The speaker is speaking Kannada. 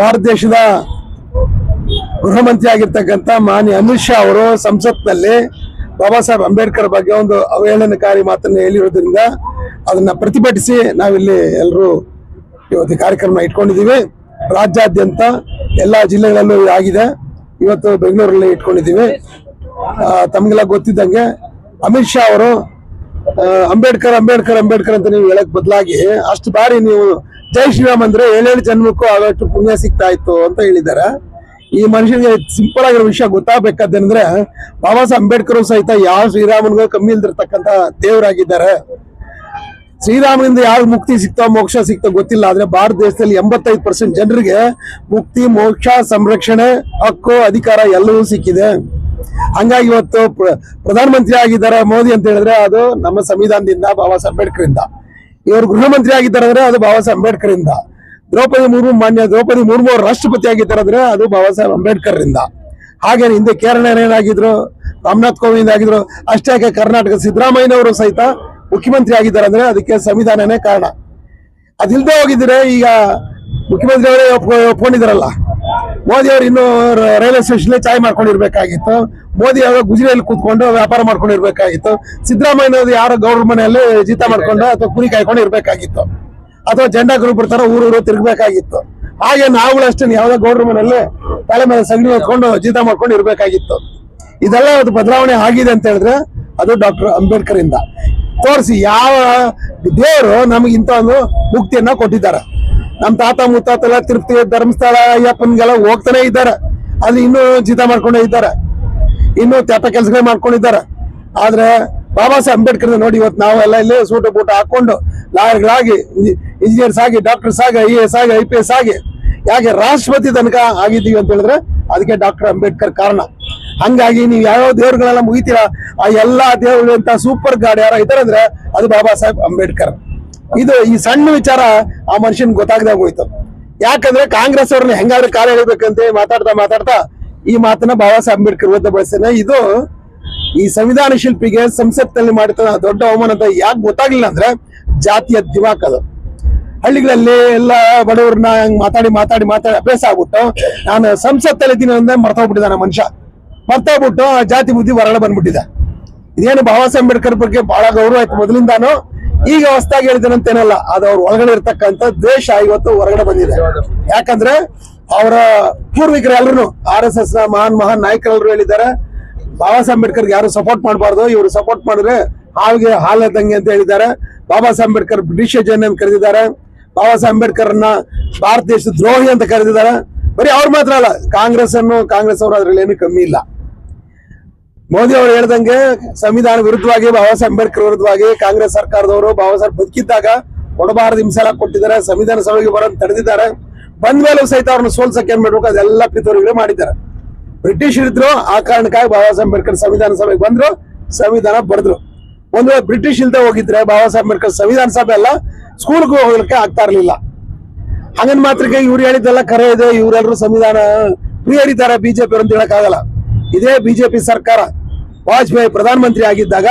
ಭಾರತ ದೇಶದ ಗೃಹ ಮಂತ್ರಿ ಆಗಿರ್ತಕ್ಕಂಥ ಮಾನ್ಯ ಅಮಿತ್ ಶಾ ಅವರು ಸಂಸತ್ನಲ್ಲಿ ಬಾಬಾ ಸಾಹೇಬ್ ಅಂಬೇಡ್ಕರ್ ಬಗ್ಗೆ ಒಂದು ಅವಹೇಳನಕಾರಿ ಮಾತನ್ನು ಹೇಳಿರೋದ್ರಿಂದ ಅದನ್ನ ಪ್ರತಿಭಟಿಸಿ ನಾವಿಲ್ಲಿ ಎಲ್ಲರೂ ಇವತ್ತು ಕಾರ್ಯಕ್ರಮ ಇಟ್ಕೊಂಡಿದ್ದೀವಿ. ರಾಜ್ಯಾದ್ಯಂತ ಎಲ್ಲ ಜಿಲ್ಲೆಗಳಲ್ಲೂ ಆಗಿದೆ. ಇವತ್ತು ಬೆಂಗಳೂರಲ್ಲಿ ಇಟ್ಕೊಂಡಿದ್ದೀವಿ. ತಮಗೆಲ್ಲ ಗೊತ್ತಿದ್ದಂಗೆ ಅಮಿತ್ ಶಾ ಅವರು ಅಂಬೇಡ್ಕರ್ ಅಂಬೇಡ್ಕರ್ ಅಂಬೇಡ್ಕರ್ ಅಂತ ನೀವು ಹೇಳಕ್ ಬದಲಾಗಿ ಅಷ್ಟು ಬಾರಿ ನೀವು ಜೈ ಶ್ರೀರಾಮ್ ಅಂದ್ರೆ ಏಳೇಳು ಜನ್ಮಕ್ಕೂ ಆಗೋಷ್ಟು ಪುಣ್ಯ ಸಿಗ್ತಾ ಇತ್ತು ಅಂತ ಹೇಳಿದ್ದಾರೆ. ಈ ಮನುಷ್ಯನಿಗೆ ಸಿಂಪಲ್ ಆಗಿರೋ ವಿಷಯ ಗೊತ್ತಾಗಬೇಕಾದ್ರೆ ಬಾಬಾ ಸಾಹೇಬ್ ಅಂಬೇಡ್ಕರ್ ಸಹಿತ ಯಾವ ಶ್ರೀರಾಮನಿಗೂ ಕಮ್ಮಿ ಇಲ್ದಿರ್ತಕ್ಕಂಥ ದೇವರಾಗಿದ್ದಾರೆ. ಶ್ರೀರಾಮನಿಂದ ಯಾರು ಮುಕ್ತಿ ಸಿಗ್ತಾವ ಮೋಕ್ಷ ಸಿಗ್ತಾವ ಗೊತ್ತಿಲ್ಲ, ಆದ್ರೆ ಭಾರತ ದೇಶದಲ್ಲಿ ಎಂಬತ್ತೈದು ಪರ್ಸೆಂಟ್ ಜನರಿಗೆ ಮುಕ್ತಿ, ಮೋಕ್ಷ, ಸಂರಕ್ಷಣೆ, ಹಕ್ಕು, ಅಧಿಕಾರ ಎಲ್ಲವೂ ಸಿಕ್ಕಿದೆ. ಹಂಗಾಗಿ ಇವತ್ತು ಪ್ರ- ಪ್ರಧಾನಮಂತ್ರಿ ಆಗಿದ್ದಾರೆ ಮೋದಿ ಅಂತ ಹೇಳಿದ್ರೆ ಅದು ನಮ್ಮ ಸಂವಿಧಾನದಿಂದ, ಬಾಬಾ ಸಾಹೇಬ್ ಅಂಬೇಡ್ಕರ್ ಇವರು ಗೃಹ ಮಂತ್ರಿ ಆಗಿದ್ದಾರೆ ಅಂದ್ರೆ ಅದು ಬಾಬಾ ಸಾಹೇಬ್ ಅಂಬೇಡ್ಕರ್ ಇಂದ ದ್ರೌಪದಿ ಮುರ್ಮು, ಮಾನ್ಯ ದ್ರೌಪದಿ ಮುರ್ಮು ಅವರು ರಾಷ್ಟ್ರಪತಿ ಆಗಿದ್ದಾರೆ ಅಂದ್ರೆ ಅದು ಬಾಬಾ ಸಾಹೇಬ್ ಅಂಬೇಡ್ಕರ್ ಇಂದ ಹಾಗೆ ಹಿಂದೆ ಕೇರಳ ಏನಾಗಿದ್ರು ರಾಮನಾಥ್ ಕೋವಿಂದ್ ಆಗಿದ್ರು, ಅಷ್ಟೇ ಕರ್ನಾಟಕ ಸಿದ್ದರಾಮಯ್ಯನವರು ಸಹಿತ ಮುಖ್ಯಮಂತ್ರಿ ಆಗಿದ್ದಾರೆ ಅಂದ್ರೆ ಅದಕ್ಕೆ ಸಂವಿಧಾನನೇ ಕಾರಣ. ಅದಿಲ್ದೇ ಹೋಗಿದ್ರೆ ಈಗ ಮುಖ್ಯಮಂತ್ರಿ ಅವರೇ ಒಪ್ಕೊಂಡಿದ್ದಾರಲ್ಲ. ಮೋದಿ ಅವರು ಇನ್ನು ರೈಲ್ವೆ ಸ್ಟೇಷನ್ ಚಾಯ್ ಮಾಡ್ಕೊಂಡಿರ್ಬೇಕಾಗಿತ್ತು. ಮೋದಿ ಅವರು ಗುಜರಿಯಲ್ಲಿ ಕೂತ್ಕೊಂಡು ವ್ಯಾಪಾರ ಮಾಡ್ಕೊಂಡಿರ್ಬೇಕಾಗಿತ್ತು. ಸಿದ್ದರಾಮಯ್ಯ ಯಾರೋ ಗೌರ್ಮೆಂಟ್ ಮನೆಯಲ್ಲಿ ಜೀತ ಮಾಡ್ಕೊಂಡು ಅಥವಾ ಕುರಿ ಕಾಯ್ಕೊಂಡು ಇರ್ಬೇಕಾಗಿತ್ತು ಅಥವಾ ಜಂಡ ಗ್ರೂಪ್ ಬರ್ತಾರ ಊರೂರು ತಿರ್ಗಬೇಕಾಗಿತ್ತು. ಹಾಗೆ ನಾವುಗಳು ಅಷ್ಟೇ ಯಾವ್ದೋ ಗೌಡ್ರ ಮನೆಯಲ್ಲಿ ತಲೆ ಮೇಲೆ ಸಗಣಿ ಹೊತ್ಕೊಂಡು ಜೀತ ಮಾಡ್ಕೊಂಡು ಇರ್ಬೇಕಾಗಿತ್ತು. ಇದೆಲ್ಲ ಅದು ಬದಲಾವಣೆ ಆಗಿದೆ ಅಂತ ಹೇಳಿದ್ರೆ ಅದು ಡಾಕ್ಟರ್ ಅಂಬೇಡ್ಕರ್ ಇಂದ ತೋರಿಸಿ ಯಾವ ದೇವರು ನಮಗೆ ಇಂಥ ಒಂದು ಮುಕ್ತಿಯನ್ನ ಕೊಟ್ಟಿದ್ದಾರೆ. ನಮ್ಮ ತಾತ ಮುತ್ತಾತ ಎಲ್ಲ ತಿರುಪತಿ ಧರ್ಮಸ್ಥಳ ಅಯ್ಯಪ್ಪನ್ಗೆಲ್ಲ ಹೋಗ್ತಾನೆ ಇದ್ದಾರೆ. ಅಲ್ಲಿ ಇನ್ನೂ ಜೀತ ಮಾಡ್ಕೊಂಡೇ ಇದ್ದಾರೆ. ಇನ್ನೂ ತೆಪ್ಪ ಕೆಲಸಗಳೇ ಮಾಡ್ಕೊಂಡಿದ್ದಾರೆ. ಆದ್ರೆ ಬಾಬಾ ಸಾಹೇಬ್ ಅಂಬೇಡ್ಕರ್ ನೋಡಿ ಇವತ್ತು ನಾವೆಲ್ಲ ಇಲ್ಲಿ ಸೂಟ ಬೂಟ ಹಾಕೊಂಡು ಲಾಯರ್ಗಳಾಗಿ ಇಂಜಿನಿಯರ್ಸ್ ಆಗಿ ಡಾಕ್ಟರ್ಸ್ ಆಗಿ ಐ ಎಸ್ ಆಗಿ ಐ ಪಿ ಎಸ್ ಆಗಿ, ಯಾಕೆ ರಾಷ್ಟ್ರಪತಿ ತನಕ ಆಗಿದ್ದೀವಿ ಅಂತ ಹೇಳಿದ್ರೆ ಅದಕ್ಕೆ ಡಾಕ್ಟರ್ ಅಂಬೇಡ್ಕರ್ ಕಾರಣ. ಹಂಗಾಗಿ ನೀವು ಯಾವ ದೇವ್ರುಗಳೆಲ್ಲ ಮುಗಿತೀರಾ, ಆ ಎಲ್ಲಾ ದೇವ್ರು ಅಂತ ಸೂಪರ್ ಗಾಡ್ ಯಾರ ಇದಾರೆ ಅಂದ್ರೆ ಅದು ಬಾಬಾ ಸಾಹೇಬ್ ಅಂಬೇಡ್ಕರ್. ಇದು ಈ ಸಣ್ಣ ವಿಚಾರ ಆ ಮನುಷ್ಯನ್ ಗೊತ್ತಾಗ್ದಾಗ ಹೋಯ್ತು. ಯಾಕಂದ್ರೆ ಕಾಂಗ್ರೆಸ್ ಅವ್ರನ್ನ ಹೆಂಗಾದ್ರೆ ಕಾಲ ಹೇಳ್ಬೇಕಂತ ಮಾತಾಡ್ತಾ ಮಾತಾಡ್ತಾ ಈ ಮಾತನ್ನ ಬಾಬಾ ಸಾಹೇಬ್ ಅಂಬೇಡ್ಕರ್ ಓದ ಬಳಸ್ತೇನೆ ಇದು ಈ ಸಂವಿಧಾನ ಶಿಲ್ಪಿಗೆ ಸಂಸತ್ನಲ್ಲಿ ಮಾಡಿದ ದೊಡ್ಡ ಅವಮಾನ ಅಂತ ಯಾಕೆ ಗೊತ್ತಾಗ್ಲಿಲ್ಲ ಅಂದ್ರೆ ಜಾತಿಯ ದಿವಾಕ್ ಅದು. ಹಳ್ಳಿಗಳಲ್ಲಿ ಎಲ್ಲ ಬಡವ್ರನ್ನ ಹಂಗ್ ಮಾತಾಡಿ ಮಾತಾಡಿ ಮಾತಾಡಿ ಅಭ್ಯಾಸ ಆಗ್ಬಿಟ್ಟು ನಾನು ಸಂಸತ್ತಲ್ಲಿ ಇದ್ದೀನಿ ಅಂದ್ರೆ ಮರ್ತೋಗ್ಬಿಟ್ಟಿದ್ದಾನೆ ಮನುಷ್ಯ. ಮರ್ತೋಗ್ಬಿಟ್ಟು ಆ ಜಾತಿ ಬುದ್ಧಿ ಹೊರಗಡೆ ಬಂದ್ಬಿಟ್ಟಿದೆ. ಇದೇನು ಬಾಬಾ ಸಾಹೇಬ್ ಅಂಬೇಡ್ಕರ್ ಬಗ್ಗೆ ಬಹಳ ಗೌರವ ಆಯ್ತು ಮೊದಲಿಂದಾನು. ಈಗ ಹೊಸದಾಗಿ ಹೇಳಿದನಂತೇನಲ್ಲ ಅದು ಅವ್ರ ಒಳಗಡೆ ಇರ್ತಕ್ಕಂಥ ದ್ವೇಷ ಇವತ್ತು ಹೊರಗಡೆ ಬಂದಿದೆ. ಯಾಕಂದ್ರೆ ಅವರ ಪೂರ್ವಿಕರು ಎಲ್ಲರೂ ಆರ್ ಎಸ್ ಎಸ್ ಮಹಾನ್ ಮಹಾನ್ ನಾಯಕರೆಲ್ಲರೂ ಹೇಳಿದ್ದಾರೆ ಬಾಬಾ ಸಾಹೇಬ್ ಅಂಬೇಡ್ಕರ್ ಯಾರು ಸಪೋರ್ಟ್ ಮಾಡಬಾರ್ದು, ಇವರು ಸಪೋರ್ಟ್ ಮಾಡಿದ್ರೆ ಹಾವಿಗೆ ಹಾಲದಂಗೆ ಅಂತ ಹೇಳಿದ್ದಾರೆ. ಬಾಬಾ ಸಾಹೇಬ್ ಅಂಬೇಡ್ಕರ್ ಬ್ರಿಟಿಷ್ ಜನ ಅಂತ ಕರೆದಿದ್ದಾರೆ. ಬಾಬಾ ಸಾಹೇಬ್ ಅಂಬೇಡ್ಕರ್ ಅನ್ನ ಭಾರತ ದೇಶದ ದ್ರೋಹಿ ಅಂತ ಕರೆದಿದ್ದಾರೆ. ಬರೀ ಅವ್ರು ಮಾತ್ರ ಅಲ್ಲ ಕಾಂಗ್ರೆಸ್ ಅನ್ನು ಕಾಂಗ್ರೆಸ್ ಅವರು ಅದ್ರಲ್ಲಿ ಏನು ಕಮ್ಮಿ ಇಲ್ಲ. ಮೋದಿ ಅವರು ಹೇಳ್ದಂಗೆ ಸಂವಿಧಾನ ವಿರುದ್ಧವಾಗಿ ಬಾಬಾ ಸಾಹೇಬ್ ಅಂಬೇಡ್ಕರ್ ವಿರುದ್ಧವಾಗಿ, ಕಾಂಗ್ರೆಸ್ ಸರ್ಕಾರದವರು ಬಾಬಾ ಸಾಹೇಬ್ ಬದುಕಿದ್ದಾಗ ಕೊಡಬಾರದು ಹಿಂಸೆಲ್ಲ ಕೊಟ್ಟಿದ್ದಾರೆ, ಸಂವಿಧಾನ ಸಭೆಗೆ ಬರೋದು ತಡೆದಿದ್ದಾರೆ. ಬಂದ ಮೇಲೂ ಸಹಿತ ಅವ್ರನ್ನ ಸೋಲ್ಸಕ್ಕೆ ಏನ್ ಮಾಡ್ಬೇಕು? ಅದೆಲ್ಲ ಪಿತೂರಿಗಳು ಮಾಡಿದ್ದಾರೆ. ಬ್ರಿಟಿಷ್ ಇದ್ರು ಆ ಕಾರಣಕ್ಕಾಗಿ ಬಾಬಾ ಸಾಹೇಬ್ ಅಂಬೇಡ್ಕರ್ ಸಂವಿಧಾನ ಸಭೆಗೆ ಬಂದ್ರು, ಸಂವಿಧಾನ ಬರೆದ್ರು. ಒಂದು ವೇಳೆ ಬ್ರಿಟಿಷ್ ಇಲ್ದೆ ಹೋಗಿದ್ರೆ ಬಾಬಾ ಸಾಹೇಬ್ ಅಂಬೇಡ್ಕರ್ ಸಂವಿಧಾನ ಸಭೆ ಎಲ್ಲ ಸ್ಕೂಲ್ಗೂ ಹೋಗ್ಲಿಕ್ಕೆ ಆಗ್ತಾ ಇರ್ಲಿಲ್ಲ. ಹಂಗನ್ ಮಾತ್ರಕ್ಕೆ ಇವ್ರು ಹೇಳಿದ್ದೆಲ್ಲ ಕರೆ ಇದೆ ಇವರೆಲ್ಲರೂ ಸಂವಿಧಾನ ಪ್ರಿಯರಿದ್ದಾರೆ ಬಿಜೆಪಿ ಅಂತ ಹೇಳಕ್ ಆಗಲ್ಲ ಇದೇ ಬಿಜೆಪಿ ಸರ್ಕಾರ. ವಾಜಪೇಯಿ ಪ್ರಧಾನಮಂತ್ರಿ ಆಗಿದ್ದಾಗ